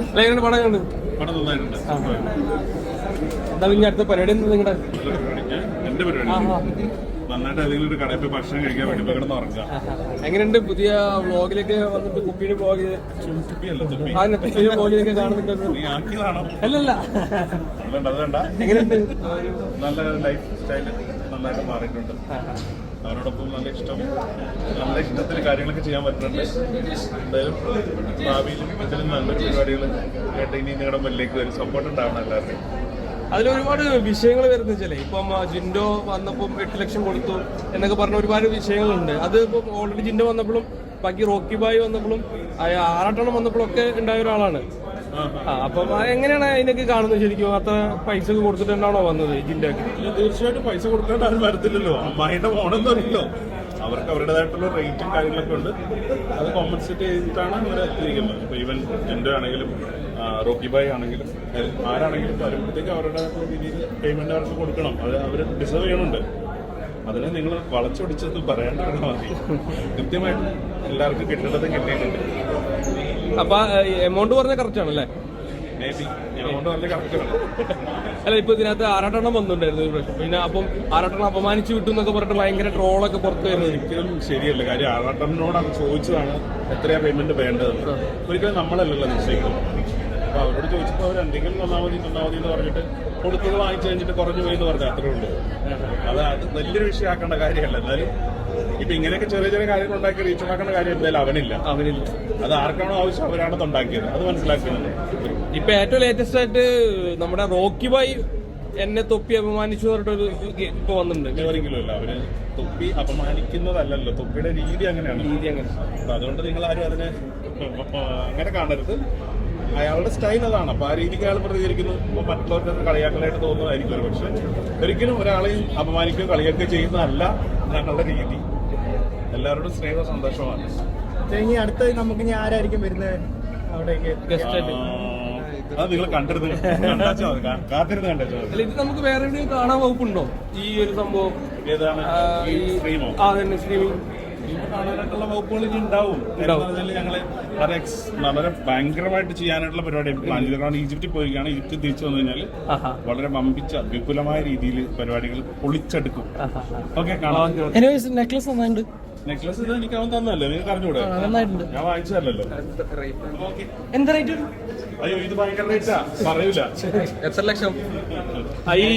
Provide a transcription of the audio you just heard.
അല്ല എങ്ങനെ പടം കണ്ടു പടം നന്നായിട്ടുണ്ട്. എന്താ പിന്നെ അടുത്ത പരിപാടി എന്താ നിങ്ങളുടെ എന്റെ പരിപാടി ആഹാ. നന്നായിട്ട് ഏതെങ്കിലും ഒരു കടയിൽ പോയി ഭക്ഷണം കഴിക്കാൻ വേണ്ടി പോയി ഉറങ്ങുക. എങ്ങനെയുണ്ട് പുതിയ വ്ളോഗിലേക്ക് വന്നിട്ട് കുപ്പിയുടെ വ്ളോഗ്? കുപ്പിയുടെ വ്ളോഗിലേക്ക് കാണുന്നുണ്ടോ അല്ലല്ല. എങ്ങനെയുണ്ട്? നല്ല ലൈഫ് നന്നായിട്ട് മാറിയിട്ടുണ്ട്. അവരോടൊപ്പം നല്ല ഇഷ്ടം നല്ല ഇഷ്ടത്തിൽ കാര്യങ്ങളൊക്കെ ചെയ്യാൻ പറ്റുന്നുണ്ട്. എന്തായാലും ഇതിലും നല്ലൊരു പരിപാടികൾ കേട്ട് ഇനി നിങ്ങളുടെ മുന്നിലേക്ക് വരും. സപ്പോർട്ട് ഉണ്ടാവണം എല്ലാവരുടെയും. അതിൽ ഒരുപാട് വിഷയങ്ങൾ വരുന്ന വെച്ചാലേ ഇപ്പം ജിൻഡോ വന്നപ്പം എട്ട് ലക്ഷം കൊടുത്തു എന്നൊക്കെ പറഞ്ഞ ഒരുപാട് വിഷയങ്ങളുണ്ട്. അത് ഇപ്പം ഓൾറെഡി ജിൻഡോ വന്നപ്പോഴും ബാക്കി റോക്കി ബായ് വന്നപ്പോഴും ആറാട്ടണം വന്നപ്പോഴും ഒക്കെ ഉണ്ടായ ഒരാളാണ്. അപ്പം എങ്ങനെയാണ് അതിനൊക്കെ കാണുന്നത് ശരിക്കും? അത്ര പൈസ കൊടുത്തിട്ടുണ്ടാണോ വന്നത് ജിൻഡോക്ക്? തീർച്ചയായിട്ടും പൈസ കൊടുക്കേണ്ട ആരും വരത്തില്ലല്ലോ. അമ്മായിന്റെ അവർക്ക് അവരുടേതായിട്ടുള്ള റേറ്റും കാര്യങ്ങളൊക്കെ ഉണ്ട്. അത് കോമ്പൻസേറ്റ് ചെയ്തിട്ടാണ് അവർ എത്തിയിരിക്കുന്നത്. ഇപ്പൊ ഈവൻ ജിൻഡോ ആണെങ്കിലും റോക്കി ബായ് ആണെങ്കിലും ആരാണെങ്കിലും വരുമ്പോഴത്തേക്ക് അവരുടെ രീതിയിൽ പേയ്മെന്റ് അവർക്ക് കൊടുക്കണം. അത് അവർ ഡിസേർവ് ചെയ്യണുണ്ട്. അതിനെ നിങ്ങൾ വളച്ചൊടിച്ചത് പറയാണ്ടിരുന്നാൽ മതി. കൃത്യമായിട്ട് എല്ലാവർക്കും കിട്ടേണ്ടത് കിട്ടിയിട്ടുണ്ട്. അപ്പൊ എമൗണ്ട് പറഞ്ഞ കറക്റ്റ് ആണല്ലേ? അല്ല ഇപ്പൊ ഇതിനകത്ത് ആറാട്ടെണ്ണം വന്നിട്ടുണ്ടായിരുന്നു ഒരു പ്രശ്നം. പിന്നെ അപ്പം ആറാട്ടെണ്ണം അപമാനിച്ചു വിട്ടു എന്നൊക്കെ പറഞ്ഞിട്ട് ഭയങ്കര ട്രോളൊക്കെ പുറത്ത് വരുന്നത്. ഒരിക്കലും ശരിയല്ല. കാര്യം ആറാട്ടനോട് അത് ചോദിച്ചതാണ് എത്രയാ പേയ്മെന്റ് വേണ്ടത് ഒരിക്കലും നമ്മളല്ലല്ലോ നിശ്ചയിക്കുന്നത്. അപ്പൊ അവരോട് ചോദിച്ചപ്പോൾ അവർ എന്തെങ്കിലും തന്നാൽ മതി തന്നാൽ മതി എന്ന് പറഞ്ഞിട്ട് കൊടുത്തത് വാങ്ങിച്ചു കഴിഞ്ഞിട്ട് കുറഞ്ഞു പോയി എന്ന് പറഞ്ഞു അത്രേ ഉള്ളൂ. അത് അത് വലിയൊരു വിഷയമാക്കേണ്ട കാര്യമല്ല. എന്നാലും ഇപ്പൊ ഇങ്ങനെയൊക്കെ ചെറിയ ചെറിയ കാര്യങ്ങൾ ഉണ്ടാക്കി റീച്ച് ഉണ്ടാക്കേണ്ട കാര്യം എന്തായാലും അവനില്ല. അവനില്ല. അത് ആർക്കാണോ ആവശ്യം അവരാണത് ഉണ്ടാക്കിയത് അത് മനസ്സിലാക്കുന്നുണ്ട് ഇപ്പൊ ഏറ്റവും ലേറ്റസ്റ്റ് ആയിട്ട് നമ്മുടെ റോക്കി ബൈ എന്നെ തൊപ്പി അപമാനിച്ചു പറഞ്ഞിട്ടൊരു ഇപ്പൊ വന്നിട്ടുണ്ട്. ഒരിക്കലും അല്ല? അവർ തൊപ്പി അപമാനിക്കുന്നതല്ലല്ലോ. തൊപ്പിയുടെ രീതി അങ്ങനെയാണ്. രീതി അങ്ങനെ അതുകൊണ്ട് നിങ്ങൾ ആരും അതിനെ അങ്ങനെ കാണരുത്. അയാളുടെ സ്റ്റൈൽ അതാണ്. അപ്പൊ ആ രീതിക്ക് അയാൾ പ്രതികരിക്കുന്നു. അപ്പൊ മറ്റുള്ളവർക്ക് കളിയാക്കലായിട്ട് തോന്നുന്നതായിരിക്കും ഒരു പക്ഷെ ഒരിക്കലും ഒരാളെയും അപമാനിക്കുകയോ കളിയാക്കുകയോ ചെയ്യുന്നതല്ല ഞങ്ങളുടെ രീതി. എല്ലാവരോടും സ്നേഹ സന്തോഷമാണ് ഇനി അടുത്ത നമുക്ക് ഇനി ആരായിരിക്കും വരുന്നത് അവിടേക്ക്? ഗസ്റ്റ് ആയിട്ട്. ആ, അത് നിങ്ങൾ കണ്ടിരുന്ന്. കാത്തിരുന്ന് കണ്ടാച്ചാൽ അല്ല ഇത് നമുക്ക് വേറെ കാണാൻ വകുപ്പുണ്ടോ? ഈ ഒരു സംഭവം? ഏതാണ്? സ്ട്രീമോ ആ തന്നെ സ്ട്രീമിംഗ് കാണാനായിട്ടുള്ള വകുപ്പുകൾ ഇനി ഉണ്ടാവും. ഞങ്ങൾ വളരെ ഭയങ്കരമായിട്ട് ചെയ്യാനായിട്ടുള്ള പരിപാടി പ്ലാൻ ചെയ്തത് കാരണം ഈജിപ്തിൽ പോയിരിക്കുകയാണ്. ഈജിപ്തിൽ തിരിച്ചു വന്നു കഴിഞ്ഞാൽ വളരെ വമ്പിച്ച വിപുലമായ രീതിയിൽ പരിപാടികൾ പൊളിച്ചെടുക്കും. ഓക്കെ കാണാം. എനിവേസ് നെക്ലസ് നന്നായിട്ടുണ്ട് നെക്ലസ് ഇത് എനിക്ക് അവൻ തന്നല്ലോ നിങ്ങൾക്ക് അറിഞ്ഞൂടെ? നന്നായിട്ടുണ്ട്. ഞാൻ വാങ്ങിച്ചതല്ലോ ഓക്കെ എന്ത് റേറ്റ് അയ്യോ ഇത് ഭയങ്കര റേറ്റാ പറയൂല. എത്ര ലക്ഷം?